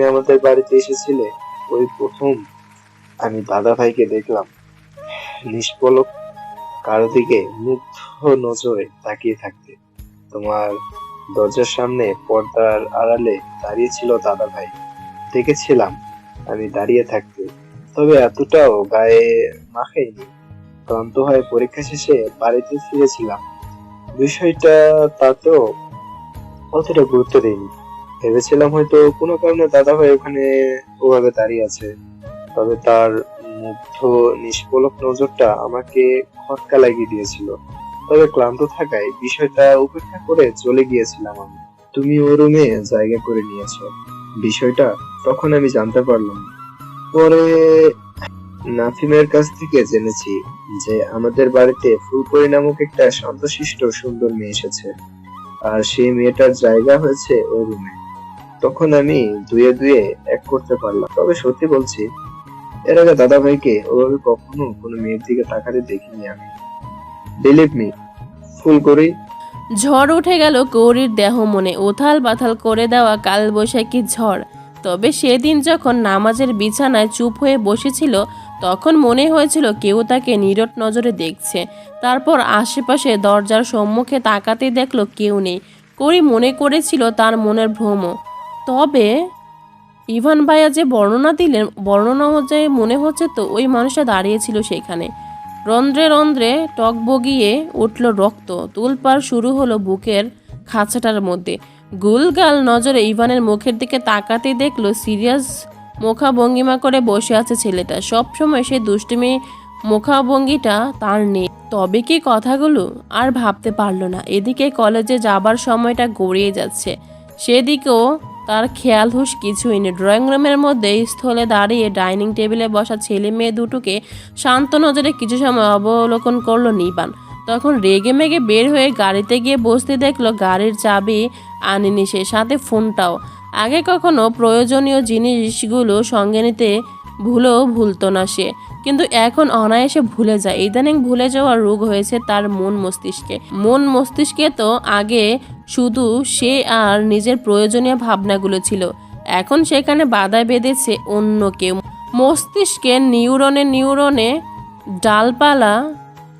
তুমি আমাদের বাড়িতে এসেছিলে? ওই প্রথম। আমি দাদা ভাইকে দেখলাম। নিষ্পলক কারও দিকে মুগ্ধ নজরে তাকিয়ে থাকতে। তোমার দরজার সামনে পর্দার আড়ালে দাঁড়িয়ে ছিল দাদা ভাই দেখেছিলাম আমি দাঁড়িয়ে থাকতে। তবে এতটাও গায়ে মাখাইনি ক্লান্ত হয়ে পরীক্ষা শেষে বাড়িতে ফিরেছিলাম। বিষয়টা তাতেও অতটা গুরুত্ব দিইনি ভেবেছিলাম হয়তো কোনো কারণে দাদা ভাই ওখানে ওভাবে দাঁড়িয়ে আছে। তবে তার মুগ্ধ, নিষ্পলক নজরটা আমাকে খটকা লাগিয়ে দিয়েছিল। তবে ক্লান্ত থাকায় বিষয়টা উপেক্ষা করে চলে গিয়েছিলাম আমি। তুমি ও রুমে জায়গা করে নিয়েছো। বিষয়টা তখন আমি জানতে পারলাম পরে নাফিমের কাছ থেকে জেনেছি যে আমাদের বাড়িতে ফুলকরি নামক একটা শান্তশিষ্ট সুন্দর মেয়ে এসেছে। আর সেই মেয়েটার জায়গা হয়েছে ও রুমে। তখন আমি দুয়ে দুয়ে এক করতে পারলাম। তবে সত্যি বলছি, এর আগে দাদা ভাইকে ওভাবে কখনো কোনো মেয়ের দিকে তাকাতে দেখিনি আমি। বিলিভ মি ফুল করি। ঝড় উঠে গেল গৌরীর দেহ মনে। উথাল পাথাল করে দেওয়া কালবৈশাখী ঝড়। তবে সেদিন যখন নামাজের বিছানায় চুপ হয়ে বসেছিল, তখন মনে হয়েছিল কেউ তাকে নিরট নজরে দেখছে। তারপর আশেপাশে দরজার সম্মুখে তাকাতে দেখল কেউ নেই। করি মনে করেছিল তার মনের ভ্রম তবে ইভান ভাইয়া যে বর্ণনা দিলেন, বর্ণনা অনুযায়ী মনে হচ্ছে তো ওই মানুষটা দাঁড়িয়েছিল সেখানে। রন্ধ্রে রন্ধ্রে টক বগিয়ে উঠল রক্ত। তুলপার শুরু হলো বুকের খাঁচাটার মধ্যে। গুলগাল নজরে ইভানের মুখের দিকে তাকাতেই দেখল সিরিয়াস মুখাভঙ্গিমা করে বসে আছে ছেলেটা। সবসময় সে দুষ্টুমি মুখাভঙ্গিটা তার নেই। তবে কি কথাগুলো? আর ভাবতে পারল না। এদিকে কলেজে যাবার সময়টা গড়িয়ে যাচ্ছে। সেদিকেও তার খেয়াল হুশ কিছুই নেই। ড্রয়িং রুমের মধ্যে স্থলে দাঁড়িয়ে ডাইনিং টেবিলে বসা ছেলে মেয়ে দুটোকে শান্ত নজরে কিছু সময় অবলোকন করল নিবান তখন রেগে মেগে বের হয়ে গাড়িতে গিয়ে বসতে দেখল গাড়ির চাবি আনেনি সে, সাথে ফোনটাও। আগে কখনো প্রয়োজনীয় জিনিসগুলো সঙ্গে নিতে ভুলেও ভুলতো না সে। কিন্তু এখন অনায়াসে ভুলে যায়। ইদানিং ভুলে যাওয়ার রোগ হয়েছে তার মন মস্তিষ্কে। মন মস্তিষ্কে তো আগে শুধু সে আর নিজের প্রয়োজনীয় ভাবনাগুলো ছিল। এখন সেখানে বাধা বেঁধেছে অন্য কেউ। মস্তিষ্কে নিউরনে নিউরনে ডালপালা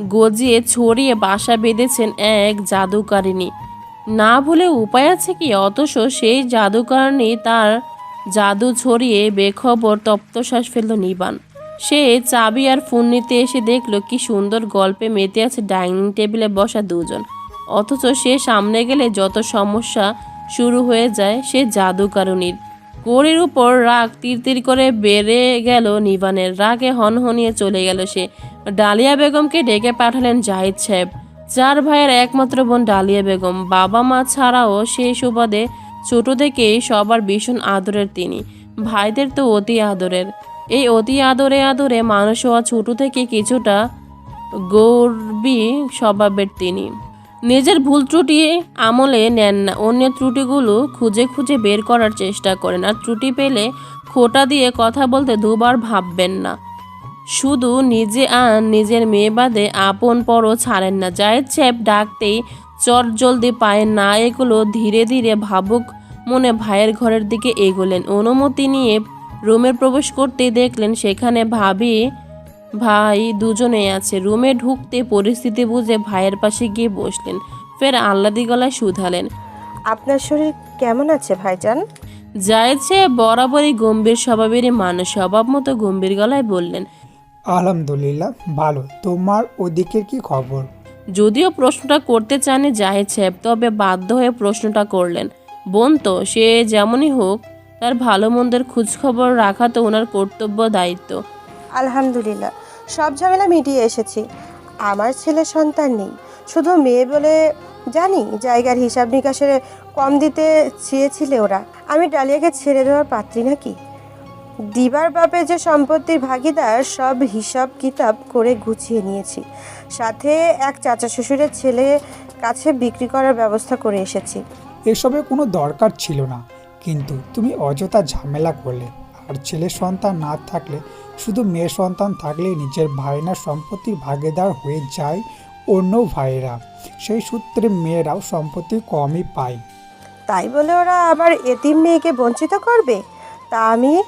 গজিয়ে ছড়িয়ে বাসা বেঁধেছেন এক জাদুকারিনী না ভুলে উপায় আছে কি? অথচ সেই জাদুকারিনী তার জাদু ছড়িয়ে বেখবর তপ্তশ্বাস ফেলল নিবান সে চাবি আর ফোন নিতে এসে দেখল কি সুন্দর গল্পে মেতে আছে ডাইনিং টেবিলে বসা দুজন। অথচ সে সামনে গেলে যত সমস্যা শুরু হয়ে যায়, সে জাদুকারুণীর। কোরের উপর রাগ তীর তীর করে বেড়ে গেল নিবানের। রাগে হনহনিয়ে চলে গেল সে। ডালিয়া বেগমকে ডেকে পাঠালেন জাহিদ সাহেব। চার ভাইয়ের একমাত্র বোন ডালিয়া বেগম। বাবা মা ছাড়াও সেই সুবাদে ছোট থেকেই সবার ভীষণ আদরের তিনি। ভাইদের তো অতি আদরের। এই অতি আদরে আদরে মানুষ হওয়া ছোট থেকে কিছুটা গর্বী স্বভাবের তিনি। নিজের ভুল ত্রুটি আমলে নেন না অন্যের ত্রুটিগুলো খুঁজে খুঁজে বের করার চেষ্টা করেন আর ত্রুটি পেলে খোটা দিয়ে কথা বলতে দুবার ভাববেন না। শুধু নিজে আর নিজের মেয়ে বাদে আপন পরও ছাড়েন না। জায়েদ সাহেব ডাকতেই চট জলদি পায়ের না এগুলো ধীরে ধীরে ভাবুক মনে ভাইয়ের ঘরের দিকে এগোলেন। অনুমতি নিয়ে রুমে প্রবেশ করতেই দেখলেন সেখানে ভাবি ভাই দুজনেই আছে। রুমে ঢুকতে পরিস্থিতি বুঝে ভাইয়ের পাশে গিয়ে বসলেন। ফের আহ্লাদি গলায় শুধালেন। আপনার শরীর কেমন আছে ভাইজান? সাহেব বরাবরই গম্ভীর স্বভাবেরই মানুষ। স্বভাব মতো গম্ভীর গলায় বললেন আলহামদুলিল্লাহ ভালো। তোমার ওদিকের কি খবর? যদিও প্রশ্নটা করতে চাননি জাহেদ সাহেব তবে বাধ্য হয়ে প্রশ্নটা করলেন। বোন তো সে যেমনই হোক তার ভালো মন্দের খোঁজখবর রাখা তো ওনার কর্তব্য দায়িত্ব। আলহামদুলিল্লাহ সব ঝামেলা মিটিয়ে এসেছি। আমার ছেলে সন্তান নেই। শুধু মেয়ে বলে জানি জায়গার হিসাব নিকাশের কম দিতে চেয়েছিলে ওরা। আমি ডালিয়াকে ছেড়ে দেওয়ার পাত্রী নাকি? দিবার বাপে যে সম্পত্তির ভাগিদার সব হিসাব কিতাব করে গুছিয়ে নিয়েছি। সাথে এক চাচা শ্বশুরের ছেলে কাছে বিক্রি করার ব্যবস্থা করে এসেছি। এসবের কোনো দরকার ছিল না। কিন্তু তুমি অযথা ঝামেলা করলে। আর ছেলে সন্তান না থাকলে, শুধু মেয়ে সন্তান থাকলেই নিজের ভাইনার সম্পত্তির ভাগিদার হয়ে যায় অন্য ভাইয়েরা। সেই সূত্রে মেয়েরাও সম্পত্তি কমই পায়। তাই বলে ওরা আমার এতিম মেয়েকে বঞ্চিত করবে? তা আমি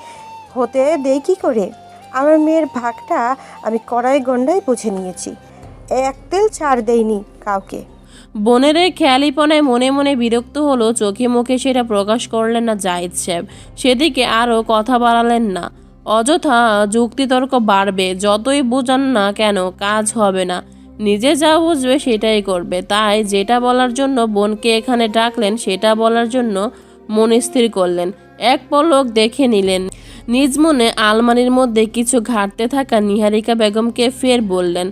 হতে দেই কী করে? আমার মেয়ের ভাগটা আমি কড়াই গন্ডায় বুঝে নিয়েছি। এক তেল ছাড় দেইনি কাউকে। বোনের এই খেয়ালিপনায় মনে মনে বিরক্ত হলো, চোখে মুখে সেটা প্রকাশ করলেন না জাহিদ সাহেব। সেদিকে আরও কথা বাড়ালেন না। অযথা যুক্তিতর্ক বাড়বে, যতই বোঝান না কেন কাজ হবে না। নিজে যা বুঝবে সেটাই করবে। তাই যেটা বলার জন্য বোনকে এখানে ডাকলেন, সেটা বলার জন্য মন স্থির করলেন। এক পলক দেখে নিলেন। নিজ মনে আলমারির মধ্যে কিছু ঘাটতে থাকা নিহারিকা বেগমকে ফের বললেন,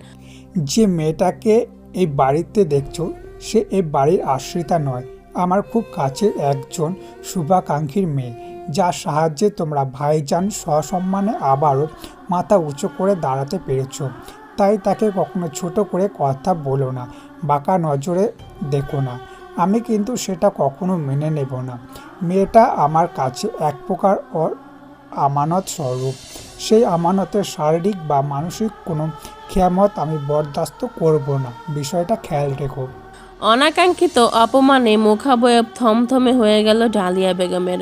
যে মেয়েটাকে এই বাড়িতে দেখছ সে এই বাড়ির আশ্রিতা নয়, আমার খুব কাছের একজন শুভাকাঙ্ক্ষীর মেয়ে, যার সাহায্যে তোমরা ভাইজান সসম্মানে আবারও মাথা উঁচু করে দাঁড়াতে পেরেছ। তাই তাকে কখনো ছোট করে কথা বলো না, বাঁকা নজরে দেখো না। আমি কিন্তু সেটা কখনো মেনে নেব না। মেয়েটা আমার কাছে এক প্রকার আমানত স্বরূপ। সেই আমানতের শারীরিক বা মানসিক কোনো খেয়ামত আমি বরদাস্ত করব না। বিষয়টা খেয়াল রেখো। অনাকাঙ্ক্ষিত অপমানে মুখাবয়ব থমথমে হয়ে গেল ডালিয়া বেগমের।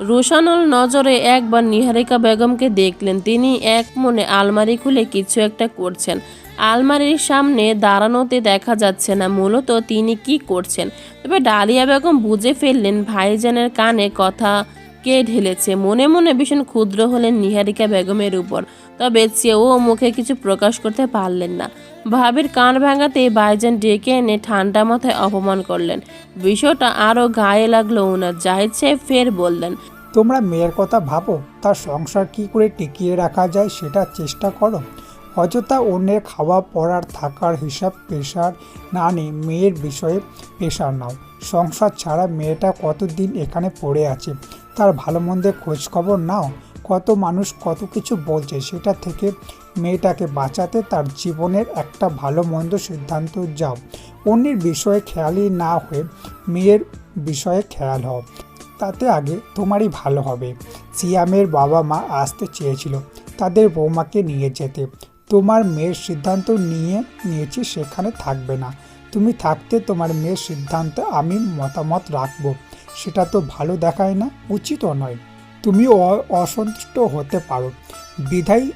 রুশানুল নজরে একবার নিহারিকা বেগমকে দেখলেন। তিনি এক মনে আলমারি খুলে কিছু একটা করছেন। আলমারির সামনে দাঁড়ানোতে দেখা যাচ্ছে না মূলত তিনি কি করছেন। তবে ডালিয়া বেগম বুঝে ফেললেন ভাইজানের কানে কথা কে ঢেলেছে। মনে মনে ভীষণ ক্ষুদ্র হলেন নিহারিকা বেগমের উপর। তবে চেয়েও মুখে কিছু প্রকাশ করতে পারলেন না। ভাবির কান ভাঙাতে বাইজান ডেকে এনে ঠান্ডা মাথায় অপমান করলেন। বিষয়টা আরও গায়ে লাগল ওনার জাহিদ সাহেব ফের বললেন, তোমরা মেয়ের কথা ভাবো, তার সংসার কি করে টিকিয়ে রাখা যায় সেটা চেষ্টা করো। অযথা অন্যের খাওয়া পড়ার থাকার হিসাব পেশার না নিয়ে মেয়ের বিষয়ে পেশার নাও। সংসার ছাড়া মেয়েটা কতদিন এখানে পড়ে আছে? তার ভালো মন্দের খোঁজখবর নাও। কত মানুষ কত কিছু বলছে সেটা থেকে মেয়েটাকে বাঁচাতে তার জীবনের একটা ভালো মন্দ সিদ্ধান্ত যাও। অন্যের বিষয়ে খেয়ালই না হয়ে মেয়ের বিষয়ে খেয়াল হও। তাতে আগে তোমারই ভালো হবে। সিয়ামের বাবা মা আসতে চেয়েছিল। তাদের বৌমাকে নিয়ে যেতে। তোমার মেয়ের সিদ্ধান্ত নিয়ে নিয়েছি, সেখানে থাকবে না। তুমি থাকতে তোমার মেয়ের সিদ্ধান্তে আমি মতামত রাখব। সেটা তো ভালো দেখায় না, উচিতও নয়। তুমি অসন্তুষ্ট হতে পারো। বিধায়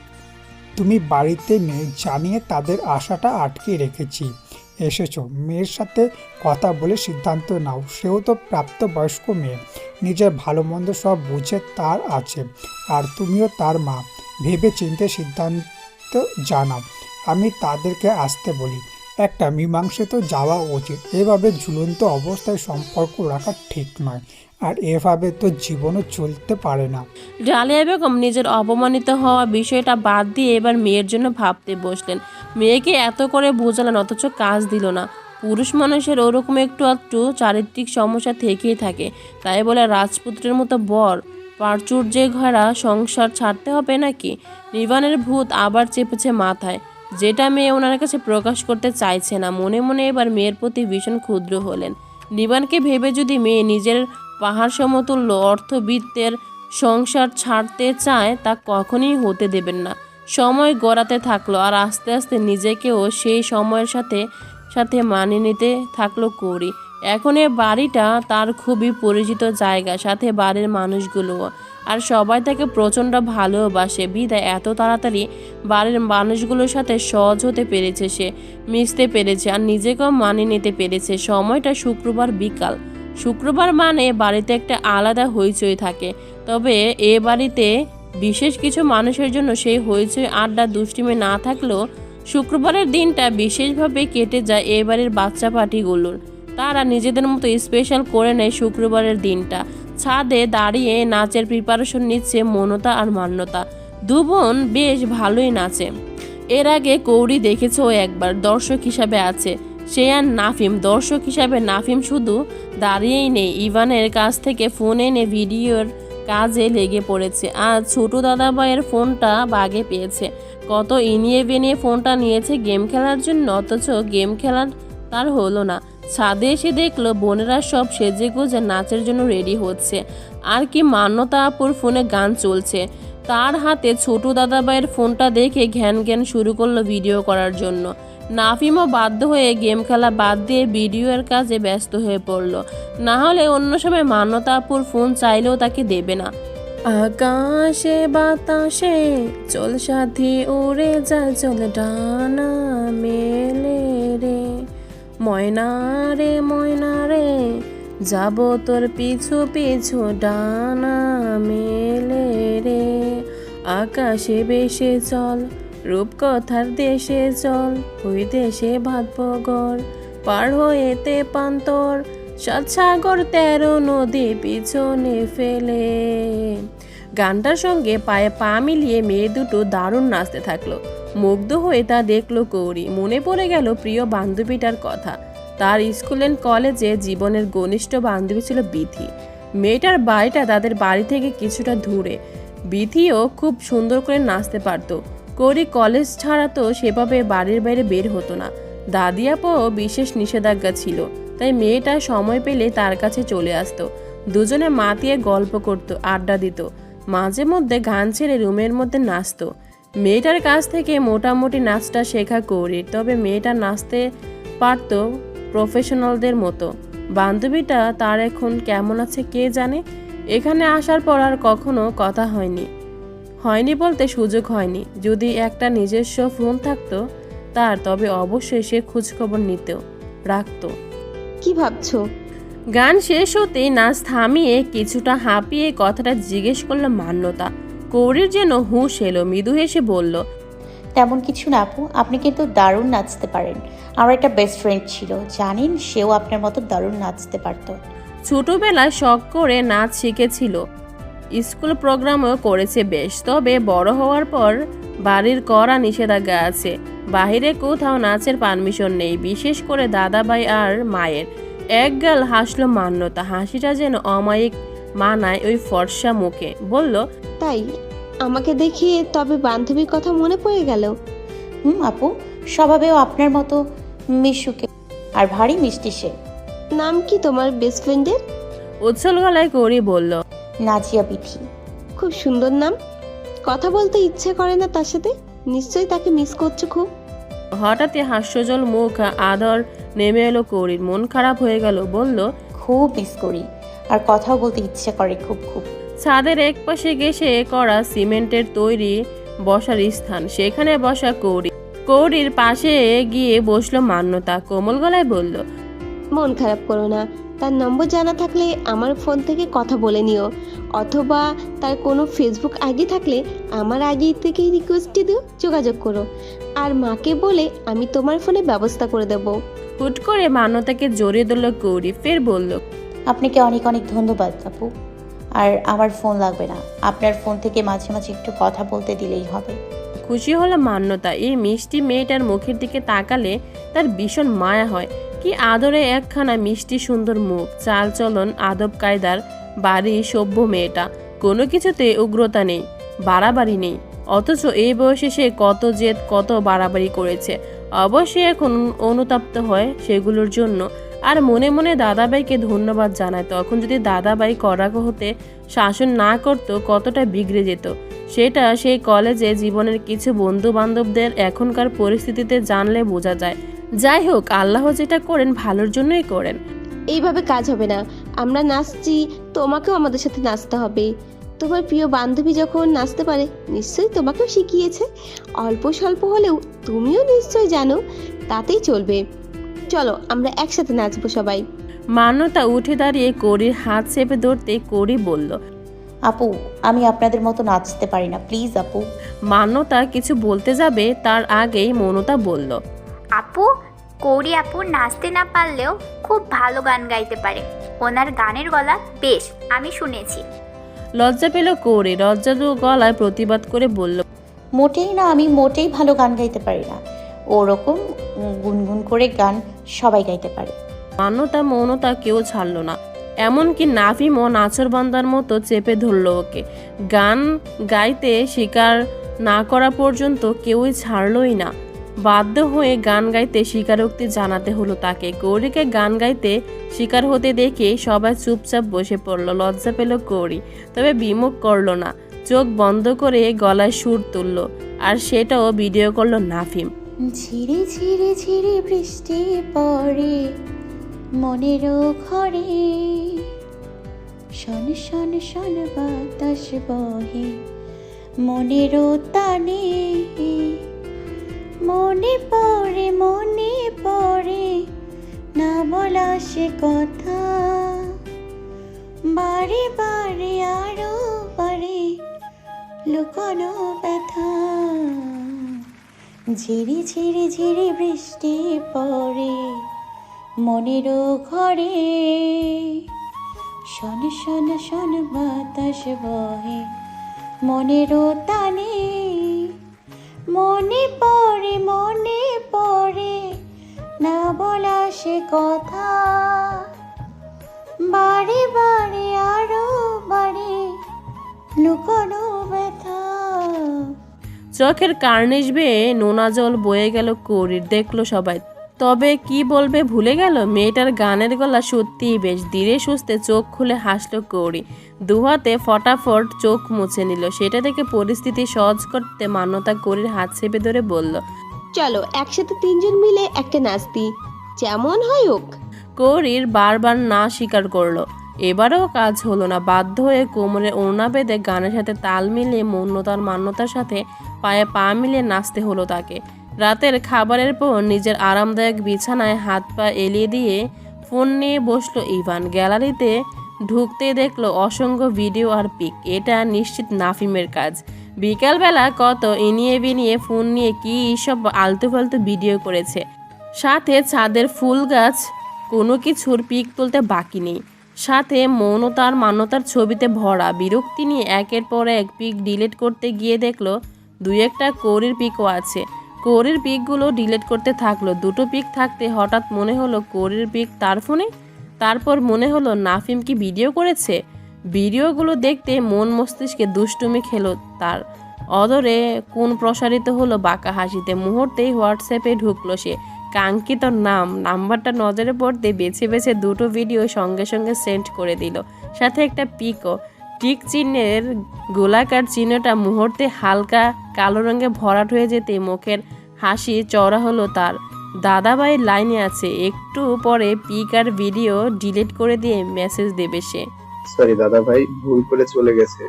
তুমি বাড়িতে নেই জানিয়ে তাদের আশাটা আটকে রেখেছি। এসেছ। মেয়ের সাথে কথা বলে সিদ্ধান্ত নাও। সেও তো প্রাপ্তবয়স্ক মেয়ে। নিজের ভালো মন্দ সব বুঝে তার আছে। আর তুমিও তার মা। ভেবে চিনতে সিদ্ধান্ত জানাও। আমি তাদেরকে আসতে বলি। একটা মীমাংসে তো যাওয়া উচিত। এভাবে ঝুলন্ত অবস্থায় সম্পর্ক রাখা ঠিক নয়। আর এভাবে তো জীবনও চলতে পারে না। ডালিয়া বেগম নিজের অপমানিত হওয়া বিষয়টা বাদ দিয়ে এবার মেয়ের জন্য ভাবতে বসলেন। মেয়েকে এত করে বোঝালেন, অথচ কাজ দিল না। পুরুষ মানুষের ওরকম একটু একটু চারিত্রিক সমস্যা থেকেই থাকে। তাই বলে রাজপুত্রের মতো বর, প্রাচুর্যে ঘরা সংসার ছাড়তে হবে নাকি? নিবানের ভূত আবার চেপেছে মাথায়। যেটা মেয়ে ওনার কাছে প্রকাশ করতে চাইছে না, মনে মনে এবার মেয়ের প্রতি ভীষণ ক্ষুদ্র হলেন। নিবানকে ভেবে যদি মেয়ে নিজের পাহাড় সমতুল্য অর্থবিত্তের সংসার ছাড়তে চায় তা কখনই হতে দেবেন না। সময় গড়াতে থাকল আর আস্তে আস্তে নিজেকেও সেই সময়ের সাথে সাথে মানিয়ে নিতে থাকল কৌরি। এখন এ বাড়িটা তার খুবই পরিচিত জায়গা, সাথে বাড়ির মানুষগুলোও। আর সবাই তাকে প্রচণ্ড ভালোবাসে। বিদায়, এত তাড়াতাড়ি বাড়ির মানুষগুলোর সাথে সহজ হতে পেরেছে সে, মিশতে পেরেছে আর নিজেকেও মানিয়ে নিতে পেরেছে। সময়টা শুক্রবার বিকাল। শুক্রবার মানে বাড়িতে একটা আলাদা হইচই থাকে। তবে এ বাড়িতে বিশেষ কিছু মানুষের জন্য সেই হইচই আড্ডা দুষ্টিমে না থাকলেও শুক্রবারের দিনটা বিশেষভাবে কেটে যায় এ বাড়ির বাচ্চা পার্টিগুলোর। তারা নিজেদের মতো স্পেশাল করে নেয় শুক্রবারের দিনটা। ছাদে দাঁড়িয়ে নাচের প্রিপারেশন নিচ্ছে মনতা আর মান্যতা। দু বোন বেশ ভালোই নাচে। এর আগে কৌরি দেখেছ একবার, দর্শক হিসাবে আছে। সে আর নাফিম, দর্শক হিসাবে নাফিম শুধু দাঁড়িয়েই নেই, ইভানের কাছ থেকে ফোন এনে ভিডিওর কাজে লেগে পড়েছে। আর ছোট দাদাভাইয়ের ফোনটা বাগে পেয়েছে। কত ইনিয়ে বেনিয়ে ফোনটা নিয়েছে গেম খেলার জন্য, অথচ গেম খেলার তার হলো না। ছাদে এসে দেখল বোনেরা সব সেজে গুজে নাচের জন্য রেডি হচ্ছে। আর কি মান্যতা আপুর ফোনে গান চলছে। তার হাতে ছোট দাদাভাইয়ের ফোনটা দেখে ঘ্যান ঘ্যান শুরু করল ভিডিও করার জন্য। নাফিমও বাধ্য হয়ে গেম খেলা বাদ দিয়ে ভিডিওর কাজে ব্যস্ত হয়ে পড়ল। না হলে অন্য সময় মান্যতা আপুর ফোন চাইলেও তাকে দেবে না। আকাশে বাতাসে চল সাথী উড়ে যা, চল ডানা মেলে রে। ময়না রে ময়না রে, যাব তোর পিছু পিছু ডানা মেলে রে। আকাশে বেশে চল রূপকথার দেশে চল ওই দেশে ভাতপগর পার হয়েতে পান্তর, সাত সাগর তেরো নদী পিছনে ফেলে। গানটার সঙ্গে পায়ে পা মিলিয়ে মেয়ে দুটো দারুণ নাচতে থাকল। মুগ্ধ হয়ে তা দেখল কৌরি মনে পড়ে গেল প্রিয় বান্ধবীটার কথা। তার স্কুল অ্যান্ড কলেজে জীবনের ঘনিষ্ঠ বান্ধবী ছিল বিথি মেয়েটার বাড়িটা তাদের বাড়ি থেকে কিছুটা দূরে। বিথিও খুব সুন্দর করে নাচতে পারতো। কৌরি কলেজ ছাড়া তো সেভাবে বাড়ির বাইরে বের হতো না। দাদিয়াপাও বিশেষ নিষেধাজ্ঞা ছিল, তাই মেয়েটা সময় পেলে তার কাছে চলে আসতো। দুজনে মাতিয়ে গল্প করত, আড্ডা দিত। মাঝে মধ্যে গান ছেড়ে রুমের মধ্যে নাচতো। মেয়েটার কাছ থেকে মোটামুটি নাচটা শেখা কৌরির তবে মেয়েটা নাচতে পারতো প্রফেশনালদের মতো। বান্ধবীটা তার এখন কেমন আছে কে জানে? এখানে আসার পর আর কখনো কথা হয়নি। হয়নি বলতে সুযোগ হয়নি। যদি একটা নিজস্ব ফোন থাকতো তার তবে অবশ্যই সে খোঁজখবর নিত রাখতো। কি ভাবছ? গান শেষ হতেই নাচ থামিয়ে কিছুটা হাঁপিয়ে কথাটা জিজ্ঞেস করল মান্যতা। কৌরির যেন হুঁশ এলো মৃদু হেসে বলল তেমন কিছু না আপু আপনি কিন্তু দারুণ নাচতে পারেন। আমার একটা বেস্ট ফ্রেন্ড ছিল জানেন সেও আপনার মতো দারুণ নাচতে পারতো। ছোটবেলায় শখ করে নাচ শিখেছিল। স্কুল প্রোগ্রামও করেছে বেশ তবে বড় হওয়ার পর বাড়ির করা নিষেধাজ্ঞা আছে। বাইরে কোথাও নাচের পারমিশন নেই বিশেষ করে দাদাভাই আর মায়ের। এক গাল হাসলো মান্যতা হাসিটা যেন অমায়িক মানায় ওই ফর্সা মুখে। বলল তাই? আমাকে দেখে তবে বান্ধবীর কথা মনে পড়ে গেল? হুম আপু স্বভাবেও আপনার মতো মিশুকে আর ভারী মিষ্টি সে। নাম কি তোমার বেস্ট ফ্রেন্ডের উচ্ছল গলায় করি বলল নাজিয়া বিথি। খুব সুন্দর নাম। কথা বলতে ইচ্ছে করে না তার সাথে। নিশ্চয়ই তাকে মিস করছ খুব। হঠাৎই হাস্যজল মুখ আদর নেমে এলো কৌরির। মন খারাপ হয়ে গেল বলল খুব মিস করি। আর কথাও বলতে ইচ্ছে করে খুব খুব। ছাদের এক পাশে গেছে করা সিমেন্টের তৈরি বসার স্থান। সেখানে বসা কৌরি। কৌরির পাশে গিয়ে বসল মান্যতা। কোমল গলায় বলল মন খারাপ করো না। তার নম্বর জানা থাকলে আমার ফোন থেকে কথা বলে নিও অথবা তার কোনো ফেসবুক আইডি থাকলে আমার আইডি থেকেই রিকোয়েস্ট দিও যোগাযোগ করো। আর মাকে বলে আমি তোমার ফোনে ব্যবস্থা করে দেবো। হুট করে মান্যতাকে জড়িয়ে ধরল কৌরি ফের বলল আপনাকে অনেক অনেক ধন্যবাদ আপু। আর আমার ফোন লাগবে না। আপনার ফোন থেকে মাঝে মাঝে একটু কথা বলতে দিলেই হবে। খুশি হলো মান্যতা। এই মিষ্টি মেয়েটার মুখের দিকে তাকালে তার ভীষণ মায়া হয়। কি আদরে একখানা মিষ্টি সুন্দর মুখ, চাল চলন, আদব কায়দার বাড়ি সভ্য মেয়েটা। কোনো কিছুতে উগ্রতা নেই, বাড়াবাড়ি নেই। অথচ এই বয়সে সে কত জেদ, কত বাড়াবাড়ি করেছে। অবশ্যই এখন অনুতাপ্ত হয় সেগুলোর জন্য। আর মনে মনে দাদাবাইকে ধন্যবাদ জানায়। তখন যদি দাদাবাই কড়াক হতে শাসন না করতো, কতটা বিগড়ে যেত। সেটা সেই কলেজে জীবনের কিছু বন্ধু বান্ধবদের এখনকার পরিস্থিতিতে জানলে বোঝা যায়। যাই হোক আল্লাহ যেটা করেন ভালোর জন্যই করেন। এইভাবে কাজ হবে না। আমরা নাচছি তোমাকেও আমাদের সাথে নাচতে হবে। তোমার প্রিয় বান্ধবী যখন নাচতে পারে নিশ্চয়ই তোমাকেও শিখিয়েছে। অল্প স্বল্প হলেও তুমিও নিশ্চয়ই জানো তাতেই চলবে। চলো আমরা একসাথে নাচবো সবাই। মান্যতা উঠে দাঁড়িয়ে করির হাত চেপে ধরতে করি বলল আপু আমি আপনাদের মতো নাচতে পারি না প্লিজ আপু। মান্যতা কিছু বলতে যাবে তার আগেই মনতা বলল আপু কৌরি আপু নাচতে না পারলেও খুব ভালো গান গাইতে পারে। ওনার গানের গলা বেশ আমি শুনেছি। লজ্জা পেল কৌরি লজ্জা দু গলায় প্রতিবাদ করে বলল মোটেই না আমি মোটেই ভালো গান গাইতে পারি না। ওরকম গুনগুন করে গান সবাই গাইতে পারে। মান্যতা মৌনতা কেউ ছাড়ল না। এমনকি নাফিমও নাচরবান্দার মতো চেপে ধরল ওকে। গান গাইতে স্বীকার না করা পর্যন্ত কেউই ছাড়লই না। বাধ্য হয়ে গান গাইতে স্বীকারোক্তি জানাতে হলো তাকে। গৌরীকে গান গাইতে স্বীকার হতে দেখে সবাই চুপচাপ বসে পড়ল। লজ্জা পেল গৌরী, তবে বিমুখ করল না। চোখ বন্ধ করে গলায় সুর তুলল, আর সেটাও ভিডিও করল নাফিম। ঝিরে ঝিরে ঝিরে বৃষ্টি পড়ে, মনেরও ঘরে। শন শন শন বাতাস বহে, মনেরও তানে মনে পড়ে মনে পড়ে, না বলা সে কথা। বারে বারে আরও বারে লুকানো ব্যথা। ঝিরি ঝিরি ঝিরি বৃষ্টি পড়ে মনেরও ঘরে। শন শন শন বাতাস বহে মনেরও টানে। মনে পড়ে মনে পড়ে, না বলা সে কথা। বাড়ি বাড়ি আরও বাড়ি লুকানো ব্যথা। চোখের কার্নিশ বেয়ে নোনা জল বয়ে গেল কৌরির দেখল সবাই তবে কি বলবে ভুলে গেল? মেয়েটার গানের গলা সত্যিই বেশ ধীরে সুস্থে চোখ খুলে হাসলো কৌরি দুহাতে ফটাফট চোখ মুছে নিল। সেটা থেকে পরিস্থিতি সহজ করতে মান্যতা কৌরির হাত চেপে ধরে বলল চলো একসাথে তিনজন মিলে একটা নাচ দিই যেমন হয় হোক। কৌরির বারবার না স্বীকার করল। এবারেও কাজ হলো না। বাধ্য হয়ে কোমরে ওড়না বেঁধে গানের সাথে তাল মিলিয়ে মৌনতার মান্যতার সাথে পায়ে পা মিলিয়ে নাচতে হলো তাকে। রাতের খাবারের পর নিজের আরামদায়ক বিছানায় হাত পা এলিয়ে দিয়ে ফোন নিয়ে বসল ইভান। গ্যালারিতে ঢুকতে দেখল অসংখ্য ভিডিও আর পিক। এটা নিশ্চিত নাফিমের কাজ। বিকালবেলা কত ইনিয়ে বিনিয়ে ফোন নিয়ে কি সব আলতু ফালতু ভিডিও করেছে। সাথে ছাদের ফুল গাছ, কোনো কিছুর পিক তুলতে বাকি নেই। সাথে মৌনতার মান্যতার ছবিতে ভরা বিরক্তি নিয়ে একের পর এক পিক ডিলিট করতে গিয়ে দেখল দুই একটা কৌরির পিকও আছে। কৌরির পিকগুলো ডিলিট করতে থাকল। দুটো পিক থাকতে হঠাৎ মনে হলো কৌরির পিক তার ফোনে। তারপর মনে হলো নাফিম কি ভিডিও করেছে? ভিডিওগুলো দেখতে মন মস্তিষ্কে দুষ্টুমি খেলো তার। অদরে কোন প্রসারিত হলো বাঁকা হাসিতে মুহূর্তেই হোয়াটসঅ্যাপে ঢুকলো সে। কাঙ্ক্ষিত নাম, নাম্বারটা নজরে পড়তে বেছে বেছে দুটো ভিডিও সঙ্গে সঙ্গে সেন্ড করে দিল। সাথে একটা পিকও। টিক চিহ্নের গোলাকার চিহ্নটা মুহূর্তে হালকা কালো রঙে ভরাট হয়ে যেতে মুখের হাসি চওড়া হলো তার। দাদাভাই লাইনে আছে একটু পরে পিক আর ভিডিও ডিলিট করে দিয়ে মেসেজ দেবে সে। সরি দাদা ভাই ভুল করে চলে গেছে।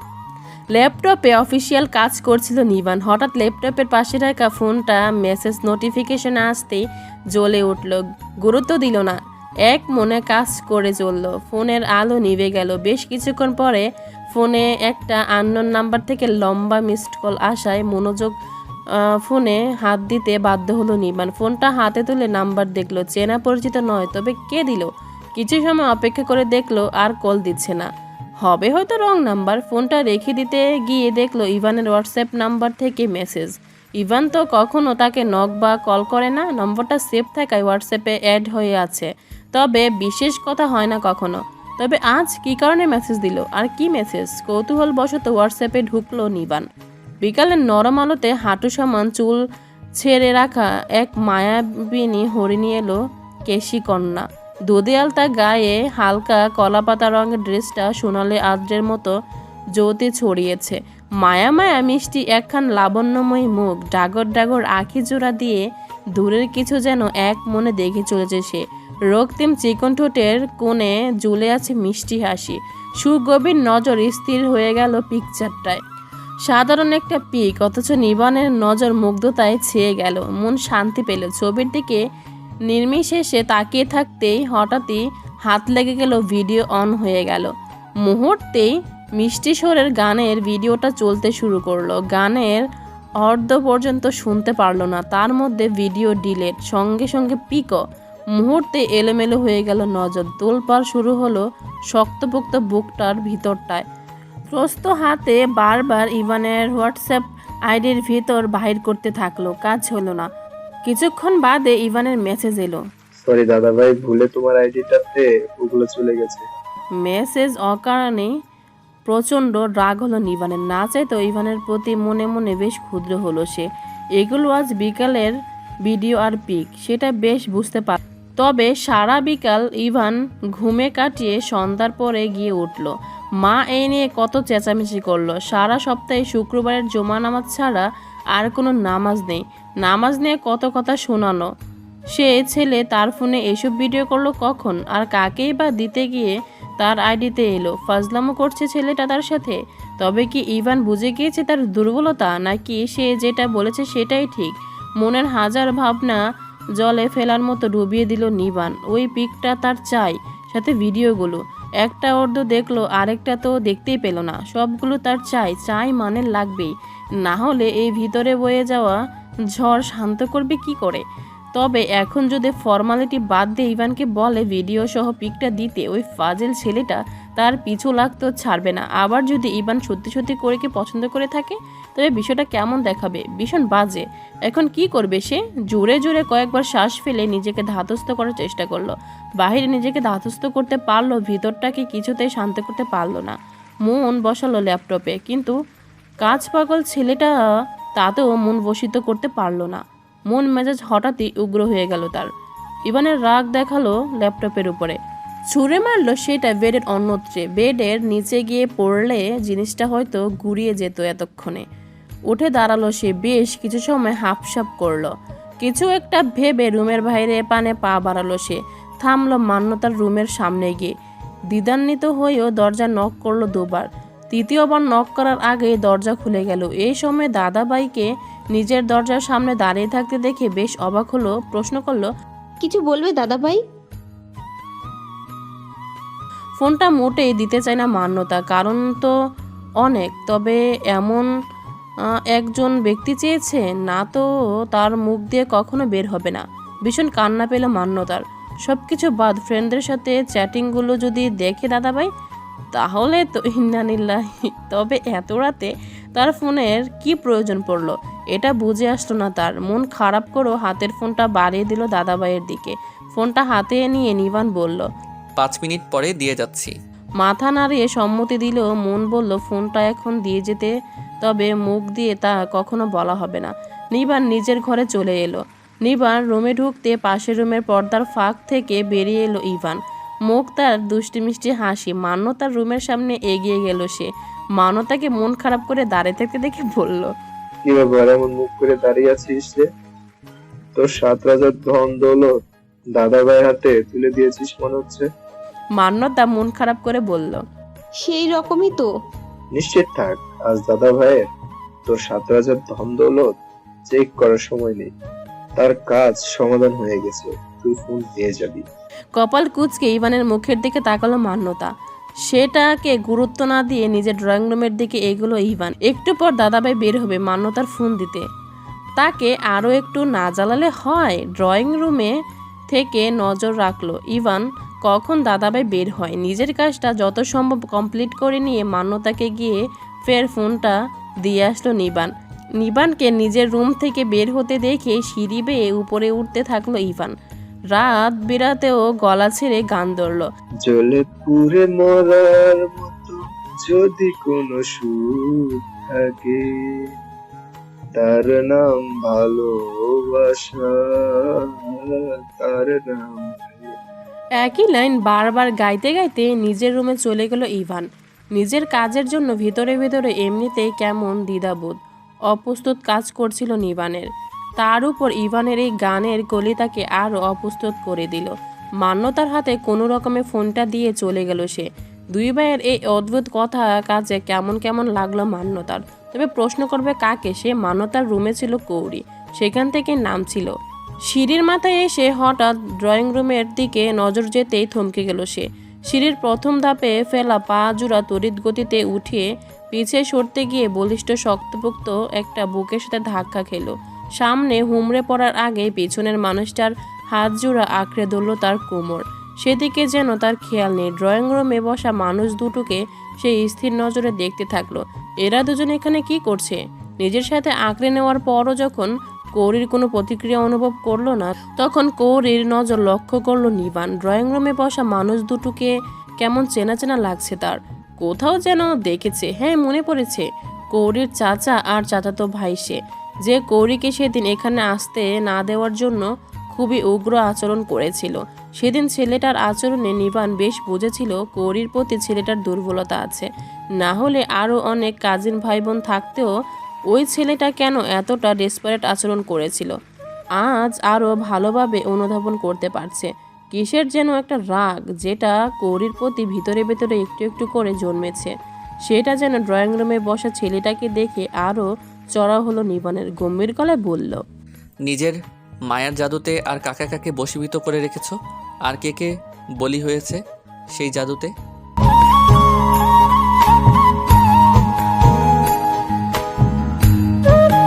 ল্যাপটপে অফিসিয়াল কাজ করছিল নিবান। হঠাৎ ল্যাপটপের পাশে রাখা ফোনটা মেসেজ নোটিফিকেশন আসতেই জ্বলে উঠল। গুরুত্ব দিল না। এক মনে কাজ করে চলল। ফোনের আলো নিভে গেল। বেশ কিছুক্ষণ পরে ফোনে একটা আননোন নাম্বার থেকে লম্বা মিসড কল আসায় মনোযোগ ফোনে হাত দিতে বাধ্য হলো নিবান ফোনটা হাতে তুলে নাম্বার দেখল, চেনা পরিচিত নয়, তবে কে দিল? কিছু সময় অপেক্ষা করে দেখল, আর কল দিচ্ছে না। হবে হয়তো রং নাম্বার ফোনটা রেখে দিতে গিয়ে দেখল ইভানের হোয়াটসঅ্যাপ নাম্বার থেকে মেসেজ ইভান তো কখনও তাকে নক বা কল করে না নম্বরটা সেভ থাকায় হোয়াটসঅ্যাপে অ্যাড হয়ে আছে। তবে বিশেষ কথা হয় না কখনো। তবে আজ কি কারণে মেসেজ দিল? আর কি মেসেজ কৌতূহলবশত হোয়াটসঅ্যাপে ঢুকলো নিবান। বিকালের নরম আলোতে হাঁটু সমান চুল ছেড়ে রাখা এক মায়াবিনী হরিণী এলো কেশি কন্যা দুদেয়াল তার গায়ে হালকা কলাপাতা রঙের ড্রেসটা সোনালি আদ্রের মতো জ্যোতি ছড়িয়েছে। মায়া মায়া মিষ্টি একখান লাবণ্যময়ী মুখ, ডাগর ডাগর আঁখি জোড়া দিয়ে দূরের কিছু যেন এক মনে দেখে চলেছে সে। রক্তিম চিকন ঠোঁটের কোণে ঝুলে আছে মিষ্টি হাসি। সুগভীর নজর স্থির হয়ে গেল পিকচারটায়। সাধারণ একটা পিক, অথচ নিবানের নজর মুগ্ধতায় ছেয়ে গেল। মন শান্তি পেল। ছবির দিকে নির্মিশেষে তাকিয়ে থাকতেই হঠাৎই হাত লেগে গেল, ভিডিও অন হয়ে গেল। মুহূর্তেই মিষ্টি স্বরের গানের ভিডিওটা চলতে শুরু করল। গানের অর্ধ পর্যন্ত শুনতে পারল না। তার মধ্যে ভিডিও ডিলেট, সঙ্গে সঙ্গে পিকও মুহূর্তে এলোমেলো হয়ে গেল নজর। তোলপাড় শুরু হলো শক্তপোক্ত বুকটার ভিতরটায়। প্রস্ত হাতে বারবার ইভানের হোয়াটসঅ্যাপ আইডির ভিতর বাহির করতে থাকল কাজ হলো না। কিছুক্ষণ বাদে ইভানের মেসেজ এলো। সরি দাদা ভাই ভুলে তোমার আইডিটাতে ওগুলো চলে গেছে। মেসেজ অকারণে প্রচণ্ড রাগ হলো নিভানের না চাইতো ইভানের প্রতি মনে মনে বেশ ক্ষুদ্র হলো সে। এগুলো আজ বিকালের ভিডিও আর পিক সেটা বেশ বুঝতে পার তবে সারা বিকাল ইভান ঘুমে কাটিয়ে সন্ধ্যার পরে গিয়ে উঠল। মা এই নিয়ে কত চেঁচামেচি করল। সারা সপ্তাহে শুক্রবারের জমা নামাজ ছাড়া আর কোনো নামাজ নেই। নামাজ নিয়ে কত কথা শোনানো। সে ছেলে তার ফোনে এসব ভিডিও করল কখন? আর কাকেই বা দিতে গিয়ে তার আইডিতে এলো? ফাজলামো করছে ছেলেটা তার সাথে? তবে কি ইভান বুঝে গিয়েছে তার দুর্বলতা? নাকি সে যেটা বলেছে সেটাই ঠিক? মনের হাজার ভাবনা জলে ফেলার মতো ডুবিয়ে দিল নিবান। ওই পিকটা তার চাই, সাথে ভিডিওগুলো। একটা অর্ধ দেখল, আরেকটা তো দেখতেই পেল না। সবগুলো তার চাই চাই মানে লাগবেই। না হলে এই ভিতরে বয়ে যাওয়া ঝড় শান্ত করবে কি করে? তবে এখন যদি ফর্মালিটি বাদ দিয়ে ইভানকে বলে ভিডিও সহ পিকটা দিতে ওই ফাজেল ছেলেটা, তার পিছু লাগতো ছাড়বে না। আবার যদি ইভান সত্যি সত্যি করে কি পছন্দ করে থাকে? তবে বিষয়টা কেমন দেখাবে? ভীষণ বাজে। এখন কি করবে সে? জোরে জোরে কয়েকবার শ্বাস ফেলে নিজেকে ধাতস্থ করার চেষ্টা করল। বাহিরে নিজেকে ধাতস্থ করতে পারল, ভিতরটাকে কিছুতেই শান্ত করতে পারল না। মন বসালো ল্যাপটপে, কিন্তু কাজ পাগল ছেলেটা তাতেও মন বসিত করতে পারল না। মন মেজাজ হঠাৎই উগ্র হয়ে গেল তার। ইভানের রাগ দেখাল ল্যাপটপের উপরে। ছুঁড়ে মারলো সেটা বেডের অন্যত্রে। বেডের নিচে গিয়ে পড়লে জিনিসটা হয়তো গুড়িয়ে যেত এতক্ষণে। উঠে দাঁড়াল সে বেশ কিছু সময় হাফসাপ করল। কিছু একটা ভেবে রুমের বাইরে পানে পা বাড়ালো সে। থামলো মান্যতার রুমের সামনে গিয়ে। দ্বিধান্বিত হয়েও দরজা নক করল দুবার। তৃতীয়বার নক করার আগে দরজা খুলে গেল। এই সময় দাদাবাইকে নিজের দরজার সামনে দাঁড়িয়ে থাকতে দেখে বেশ অবাক হলো প্রশ্ন করল কিছু বলবে দাদা ভাই ফোনটা মোটেই দিতে চায় না মান্যতা কারণ তো অনেক তবে এমন একজন ব্যক্তি চেয়েছে না তো তার মুখ দিয়ে কখনো বের হবে না। ভীষণ কান্না পেল মান্যতার। সব কিছু বাদ ফ্রেন্ডদের সাথে চ্যাটিংগুলো যদি দেখে দাদাভাই তাহলে তো ইন্নানিল্লাহি তবে এত রাতে তার ফোনের কি প্রয়োজন পড়ল? এটা বুঝে আসলো না তার। মন খারাপ করেও হাতের ফোনটা বাড়িয়ে দিল দাদাভাইয়ের দিকে। ফোনটা হাতে নিয়ে নিবান বলল পাঁচ মিনিট পরে দিয়ে যাচ্ছি। মাথা নাড়িয়ে সম্মতি দিলেও মন বলল ফোনটা এখন দিয়ে যেতে তবে মুখ দিয়ে তা কখনো বলা হবে না। নিবান নিজের ঘরে চলে এলো। নিবান রুমে ঢুকতে পাশের রুমের পর্দার ফাঁক থেকে বেরিয়ে এলো ইভান। মুখ তার দুষ্টি মিষ্টি হাসি। মান্য তার রুমের সামনে এগিয়ে গেল সে। মানতাকে মন খারাপ করে দাঁড়িয়ে থাকতে দেখে বলল কি ব্যাপার এমন মুখ করে দাঁড়িয়ে আছিস রে তোর সাত রাজার ধন দৌলত দাদা ভাইয়ের হাতে তুলে দিয়েছিস মনে হচ্ছে? মান্যতা মন খারাপ করে বলল সেই রকমই তো। নিশ্চিত থাক আজ দাদা ভাইয়ের তোর সাত রাজার ধন দৌলত চেক করার সময় নেই। তার কাজ সমাধান হয়ে গেছে তুই ফোন দিয়ে যাবি। কপাল কুচকে ইভানের মুখের দিকে তাকালো মান্যতা। সেটাকে গুরুত্ব না দিয়ে নিজের ড্রয়িং রুমের দিকে এগুলো ইভান। একটু পর দাদাভাই বের হবে মান্যতার ফোন দিতে। তাকে আরও একটু না জ্বালালে হয়, ড্রয়িং রুমে থেকে নজর রাখল ইভান কখন দাদাভাই বের হয়। নিজের কাজটা যত সম্ভব কমপ্লিট করে নিয়ে মান্যতাকে গিয়ে ফের ফোনটা দিয়ে আসলো নিবান। নিবানকে নিজের রুম থেকে বের হতে দেখে সিঁড়ি বেয়ে উপরে উঠতে থাকল ইভান। রাত বিরাতেও গলা ছেড়ে গান ধরলো। জলে পুড়ে মরার মতো যদি কোনো সুখ থাকে তার নাম ভালোবাসা তার নাম একই লাইন বারবার গাইতে গাইতে নিজের রুমে চলে গেল ইভান। নিজের কাজের জন্য ভিতরে ভিতরে এমনিতেই কেমন দ্বিধাবোধ অপ্রস্তুত কাজ করছিল নিবানের। তার উপর ইভানের এই গানের কলি তাকে আরও অপ্রস্তুত করে দিল। মান্যতার হাতে কোনো রকমে ফোনটা দিয়ে চলে গেল সে। দুই ভাইয়ের এই অদ্ভুত কথা কাজে কেমন কেমন লাগল মান্যতার। তবে প্রশ্ন করবে কাকে? সে মান্যতার রুমে ছিল কৌরি সেখান থেকে নাম ছিল সিঁড়ির মাথায় এসে হঠাৎ ড্রয়িং রুমের দিকে নজর যেতেই থমকে গেল সে। সিঁড়ির প্রথম ধাপে ফেলা পা জোড়া তড়িৎ গতিতে উঠিয়ে পিছিয়ে সরতে গিয়ে বলিষ্ঠ শক্তপোক্ত একটা বুকের সাথে ধাক্কা খেলো। সামনে হুমড়ে পড়ার আগে পেছনের মানুষটার হাত জোড়া আঁকড়ে ধরল তার কোমর। সেদিকে যেন তার খেয়াল নেই। ড্রয়িং রুমে বসা মানুষ দুটোকে সে স্থির নজরে দেখতে থাকল। এরা দুজন এখানে কি করছে? নিজের সাথে আঁকড়ে নেওয়ার পরও যখন কৌরির কোনো প্রতিক্রিয়া অনুভব করল না, তখন কৌরির নজর লক্ষ্য করল নিবান। ড্রয়িং রুমে বসা মানুষ দুটোকে কেমন চেনা চেনা লাগছে তার। কোথাও যেন দেখেছে। হ্যাঁ মনে পড়েছে। কৌরির চাচা আর চাচাতো ভাই সে। যে কৌরিকে সেদিন এখানে আসতে না দেওয়ার জন্য খুবই উগ্র আচরণ করেছিল। সেদিন ছেলেটার আচরণে নিবান বেশ বুঝেছিল কৌরির প্রতি ছেলেটার দুর্বলতা আছে। না হলে আরও অনেক কাজিন ভাই বোন থাকতেও ওই ছেলেটা কেন এতটা ডেসপারেট আচরণ করেছিল? আজ আরও ভালোভাবে অনুধাবন করতে পারছে। কিসের যেন একটা রাগ, যেটা কৌরির প্রতি ভিতরে ভেতরে একটু একটু করে জন্মেছে। সেটা যেন ড্রয়িং রুমে বসা ছেলেটাকে দেখে আরও চড়া হলো নিবানের গম্ভীর গলায় বলল, নিজের মায়ার জাদুতে আর কাকা কাকে বশীভূত করে রেখেছ? আর কে কে বলি হয়েছে সেই জাদুতে?